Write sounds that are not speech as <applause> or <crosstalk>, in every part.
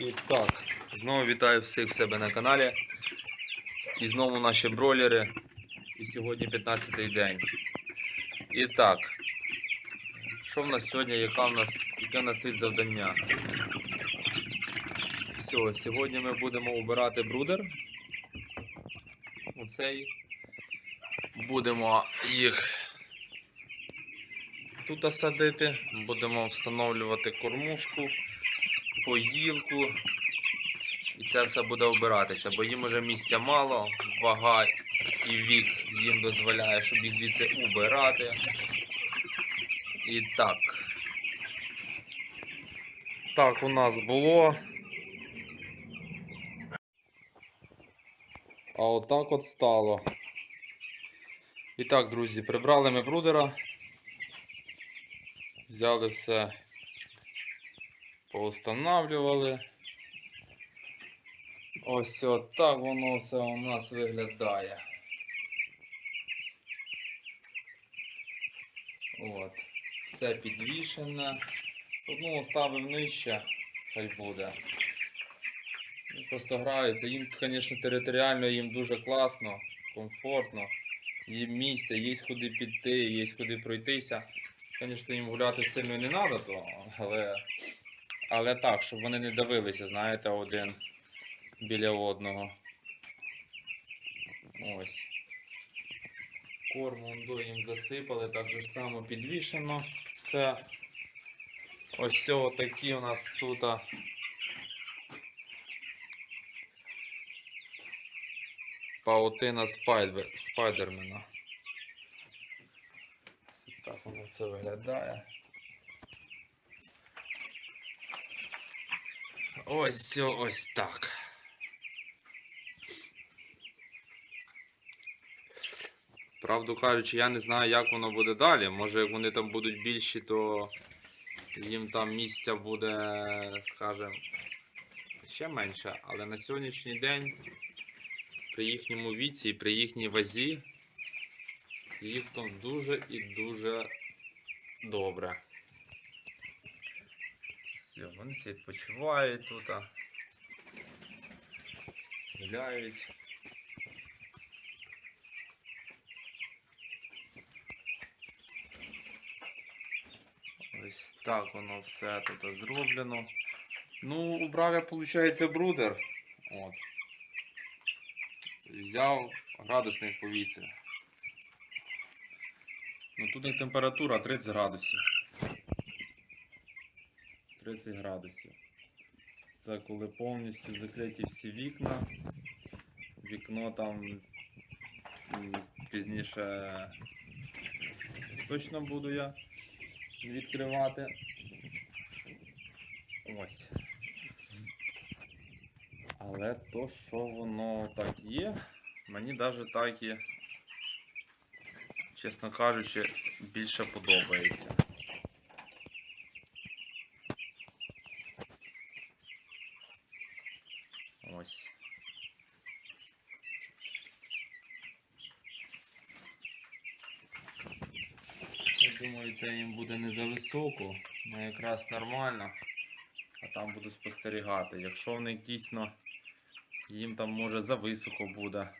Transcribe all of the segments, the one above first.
І так, знову вітаю всіх в себе на каналі. І знову наші бройлери. І сьогодні 15-й день. І так, що в нас сьогодні, яка в нас, яке в нас стоїть завдання? Все, сьогодні ми будемо обирати брудер. Оцей. Будемо їх тут садити, будемо встановлювати кормушку поїлку. І це все буде обиратися, бо їм уже місця мало, вага і вік їм дозволяє, щоб їх звідси убирати. І так. Так у нас було. А отак от стало. І так, друзі, прибрали ми брудера. Взяли все Поустанавливали. Ось так воно все у нас виглядає. От. Все підвішене. Одну ставив нижче, хай буде. Просто граються. Їм, звісно, територіально їм дуже класно, комфортно. Їм місце, є куди піти, є куди пройтися. Звісно, їм гуляти сильно не треба, але але так, щоб вони не давилися, знаєте, один біля одного. Ось. Корм ондо їм засипали, так же само підвішено все. Ось такі у нас тут. Паутина спайдер, спайдермена. Так воно все виглядає. Ось ось так. Правду кажучи, я не знаю, як воно буде далі. Може, як вони там будуть більші, то їм там місця буде, скажімо, ще менше. Але на сьогоднішній день, при їхньому віці і при їхній вазі, їх там дуже і дуже добре. Все, вони всі відпочивають тут. Гуляють. Ось так воно все тут зроблено. Ну, убрав я, виходить, брудер. От. Взяв градусник повісив. Ну тут і температура 30 градусів. 30 градусів. Це коли повністю закриті всі вікна. Вікно там пізніше точно буду я відкривати. Ось. Але то, що воно так є, мені навіть так і, чесно кажучи, більше подобається. Ось. Я думаю, це їм буде не за високо, але якраз нормально. А там буду спостерігати. Якщо в них дійсно їм там може за високо буде,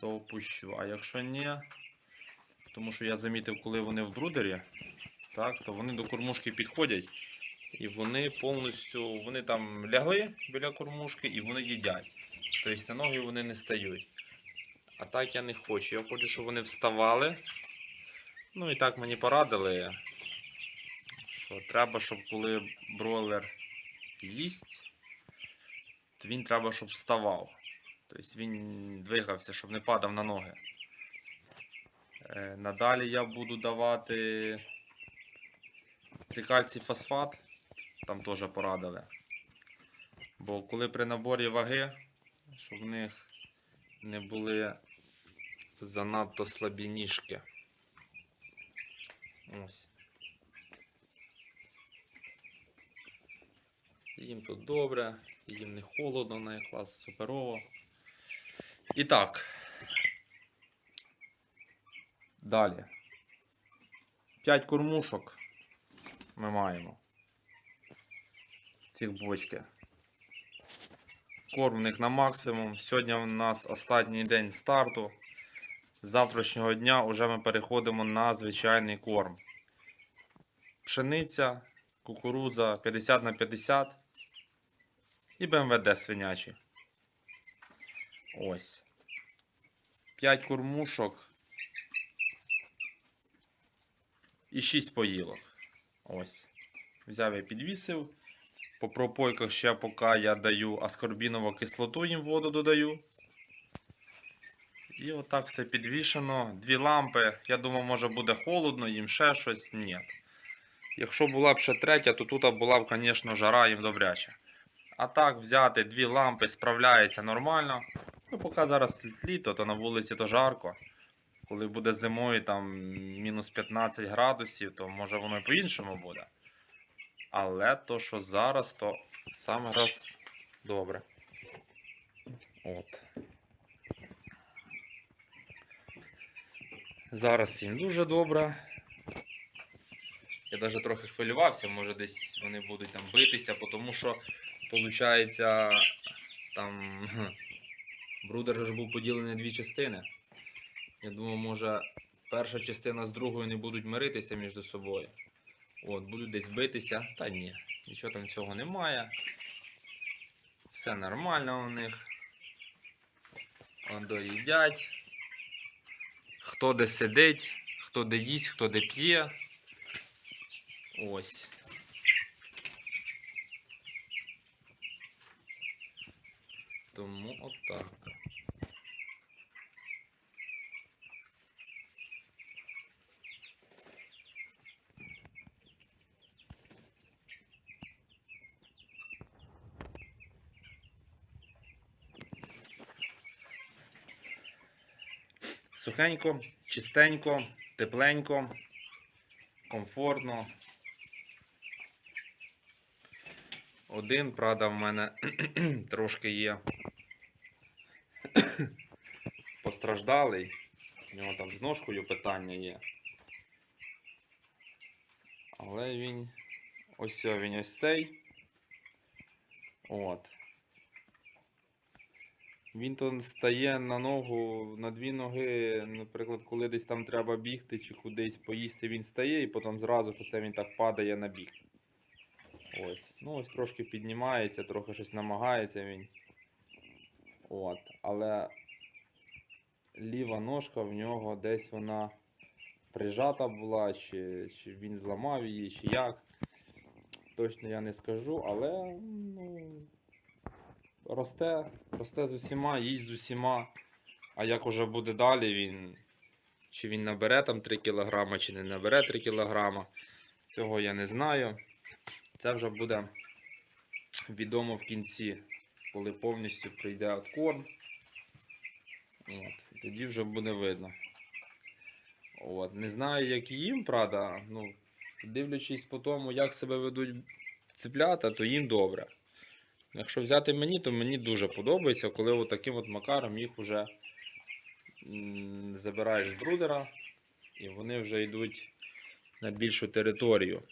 то опущу. А якщо ні, тому що я замітив, коли вони в брудері, так, то вони до кормушки підходять. І вони повністю вони там лягли біля кормушки і вони їдять. Тобто на ноги вони не стають. А так я не хочу. Я хочу, щоб вони вставали. Ну і так мені порадили, що треба, щоб коли бройлер їсть, то він треба, щоб вставав. Тобто він двигався, щоб не падав на ноги. Е, Надалі я буду давати трикальцій фосфат там теж порадили. Бо коли при наборі ваги, щоб в них не були занадто слабі ніжки. Ось. Їм тут добре, їм не холодно, на клас суперово. І так. Далі. 5 кормушок ми маємо цих бочки. корм в них на максимум. Сьогодні у нас останній день старту. З завтрашнього дня вже ми переходимо на звичайний корм. Пшениця, кукурудза 50 на 50 і БМВД свинячі. Ось. 5 кормушок і 6 поїлок. Ось. Взяв я підвісив. По пропойках ще поки я даю аскорбінову кислоту їм воду додаю. І отак все підвішено. Дві лампи. Я думав, може буде холодно, їм ще щось. Ні. Якщо була б ще третя, то тут була б, звісно, жара їм добряче. А так взяти дві лампи справляється нормально. Ну, поки зараз літо, то на вулиці то жарко. Коли буде зимою там мінус 15 градусів, то може воно і по-іншому буде. Але то, що зараз, то саме раз добре. От. Зараз їм дуже добре. Я навіть трохи хвилювався, може десь вони будуть там битися, тому що, виходить, там брудер ж був поділений на дві частини. Я думав, може перша частина з другою не будуть миритися між собою. От, будуть десь битися. Та ні, нічого там цього немає. Все нормально у них. Он доїдять. Хто де сидить, хто де їсть, хто де п'є. Ось. Тому отак. Сухенько, чистенько, тепленько, комфортно. Один, правда, в мене <clears throat> трошки є <clears throat> постраждалий. У нього там з ножкою питання є. Але він ось він ось цей. От. Він то стає на ногу, на дві ноги, наприклад, коли десь там треба бігти чи кудись поїсти, він стає і потім зразу, що це він так падає на бік. Ось. Ну ось трошки піднімається, трохи щось намагається він. От. Але ліва ножка в нього десь вона прижата була, чи, чи він зламав її, чи як. Точно я не скажу, але ну, росте, росте з усіма, їсть з усіма. А як уже буде далі, він. Чи він набере там 3 кг, чи не набере 3 кг, цього я не знаю. Це вже буде відомо в кінці, коли повністю прийде корм. От, тоді вже буде видно. От, не знаю, як їм, правда, ну, дивлячись по тому, як себе ведуть цеплята, то їм добре. Якщо взяти мені, то мені дуже подобається, коли от таким от макаром їх вже забираєш з брудера, і вони вже йдуть на більшу територію.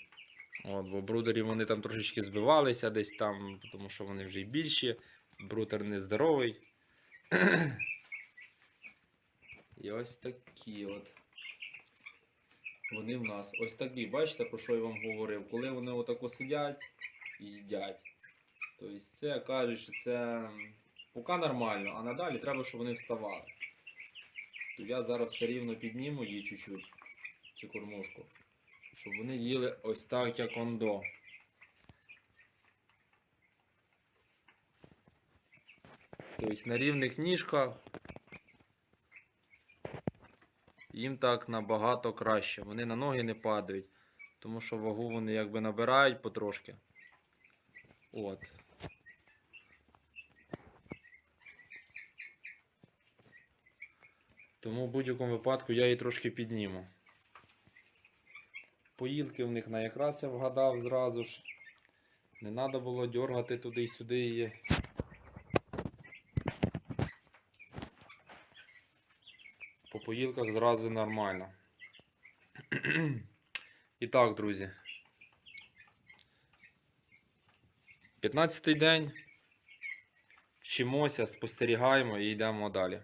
От, бо брудері вони там трошечки збивалися десь там, тому що вони вже й більші, брудер нездоровий. І ось такі от. Вони в нас ось такі, бачите, про що я вам говорив? Коли вони отако сидять і їдять. Тобто це кажуть, що це поки нормально, а надалі треба, щоб вони вставали. То я зараз все рівно підніму її чуть-чуть, цю кормушку, щоб вони їли ось так, як ондо. Тобто на рівних ніжках їм так набагато краще. Вони на ноги не падають, тому що вагу вони якби набирають потрошки. От. Тому в будь-якому випадку я її трошки підніму. Поїлки в них на якраз я вгадав зразу ж. Не треба було дергати туди й сюди її. По поїлках зразу нормально. І так, друзі. 15-й день. вчимося, спостерігаємо і йдемо далі.